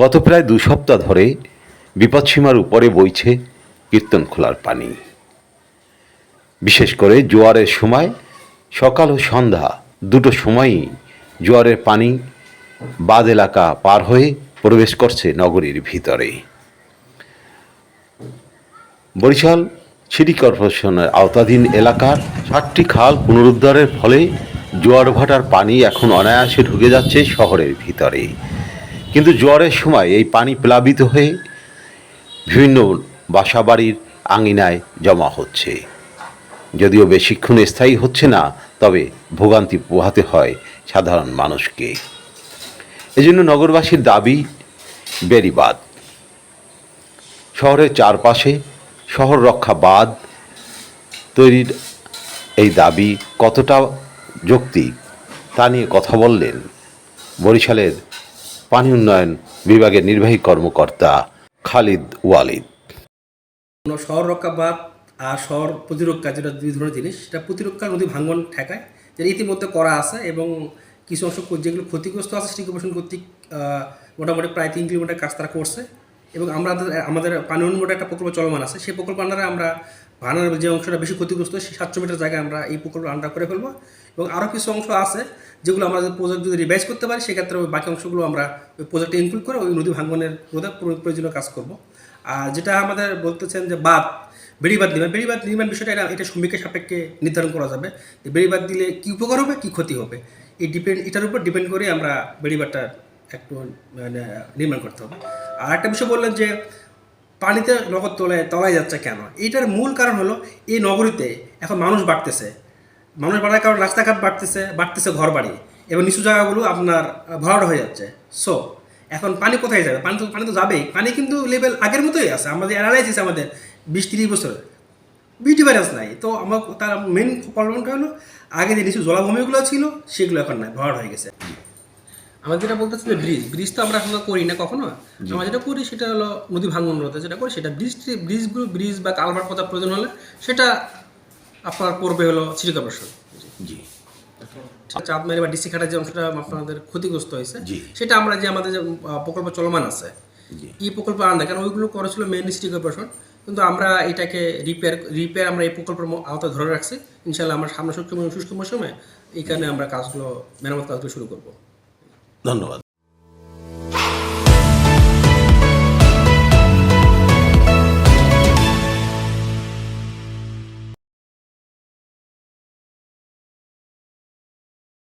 গত প্রায় দু সপ্তাহ ধরে বিপদসীমার উপরে বইছে কীর্তন খোলার পানি। বিশেষ করে জোয়ারের সময় সকাল ও সন্ধ্যা দুটো সময়ই জোয়ারের পানি বাদ এলাকা পার হয়ে প্রবেশ করছে নগরীর ভিতরে। বরিশাল সিটি কর্পোরেশনের আওতাধীন এলাকার ষাটটি খাল পুনরুদ্ধারের ফলে জোয়ার ভাটার পানি এখন অনায়াসে ঢুকে যাচ্ছে শহরের ভিতরে। কিন্তু জ্বরের সময় এই পানি প্লাবিত হয়ে বিভিন্ন বাসাবাড়ির আঙিনায় জমা হচ্ছে। যদিও বেশিক্ষণ স্থায়ী হচ্ছে না, তবে ভোগান্তি পোহাতে হয় সাধারণ মানুষকে। এজন্য নগরবাসীর দাবি, বেড়িবাঁধ। শহরের চারপাশে শহর রক্ষা বাঁধ তৈরির এই দাবি কতটা যৌক্তিক তা নিয়ে কথা বললেন বরিশালের পানি উন্নয়ন বিভাগের নির্বাহী কর্মকর্তা খালিদ ওয়ালিদ। কোনো শহর রক্ষাবাদ আর শহর প্রতিরক্ষা যেটা দুই ধরনের জিনিস। সেটা প্রতিরক্ষা নদী ভাঙ্গন ঠেকায়, যেটা ইতিমধ্যে করা আছে এবং কিছু অংশ যেগুলো ক্ষতিগ্রস্ত আছে সেটি কমিশন কর্তৃক মোটামুটি প্রায় তিন কিলোমিটার কাজ তারা করছে। এবং আমরা আমাদের পানি উন্নয়ন একটা প্রকল্প চলমান আছে। সেই প্রকল্প আন্ডারে আমরা ভাঙানোর যে অংশটা বেশি ক্ষতিগ্রস্ত, সেই সাতশো মিটার জায়গায় আমরা এই প্রকল্প আন্ডার করে ফেলব। এবং আরও কিছু অংশ আছে যেগুলো আমরা প্রজেক্ট যদি রিভাইজ করতে পারি সেক্ষেত্রে ওই বাকি অংশগুলো আমরা ওই প্রজেক্টে ইনক্লুড করে ওই নদী ভাঙ্গনের রোধে প্রয়োজনীয় কাজ করব। আর যেটা আমাদের বলতেছেন যে বাদ বেড়িবাদ নির্মাণ বেড়িবাদ নির্মাণ বিষয়টা এটা এটা শ্রমিকের সাপেক্ষে নির্ধারণ করা যাবে যে বেড়িবাদ দিলে কী উপকার হবে, কী ক্ষতি হবে। এই ডিপেন্ড এটার উপর ডিপেন্ড করে আমরা বেড়িবাদটা একটু মানে নির্মাণ করতে হবে। আর একটা বিষয় বললেন যে পানিতে নগর তলায় তলায় যাচ্ছে কেন? এইটার মূল কারণ হলো এই নগরীতে এখন মানুষ বাড়তেছে। মানুষ বাড়ার কারণে রাস্তাঘাট বাড়তেছে বাড়তেছে ঘর বাড়ি এবং নিচু জায়গাগুলো আপনার ভরাট হয়ে যাচ্ছে। সো এখন পানি কোথায় যাবে? পানি তো পানি তো যাবেই। পানি কিন্তু লেভেল আগের মতোই আছে। আমাদের অ্যানালাইসিস আমাদের বিশ তিরিশ বছর বিউটি ভাইরাস নাই। তো আমার তার মেন প্রবলেমটা হলো আগে যে নিচু জলাভূমিগুলো ছিল, সেগুলো এখন নাই, ভরাট হয়ে গেছে। আমরা যেটা বলতেছি যে ব্রিজ ব্রিজ তো আমরা এখন করি না কখনো। আমরা যেটা করি সেটা হলো নদী ভাঙ্গন রোধে যেটা করি সেটা ব্রিজ ব্রিজগুলো ব্রিজ বা কালভার কথা প্রয়োজন হলে সেটা আপনার করবে হলো সিটি কর্পোরেশন জি চাঁদ মেরে বা ডিসি খাটার যে অংশটা আপনাদের ক্ষতিগ্রস্ত হয়েছে সেটা আমরা যে আমাদের যে প্রকল্প চলমান আছে এই প্রকল্প আনলে কারণ ওইগুলো করেছিল মেন সিটি কর্পোরেশন কিন্তু আমরা এটাকে রিপেয়ার রিপেয়ার আমরা এই প্রকল্পের আওতায় ধরে রাখছি। ইনশাল্লাহ আমরা সামনে শুষ্ক শুষ্ক মৌসুমে এইখানে আমরা কাজগুলো মেরামত কাজগুলো শুরু করব। ধন্যবাদ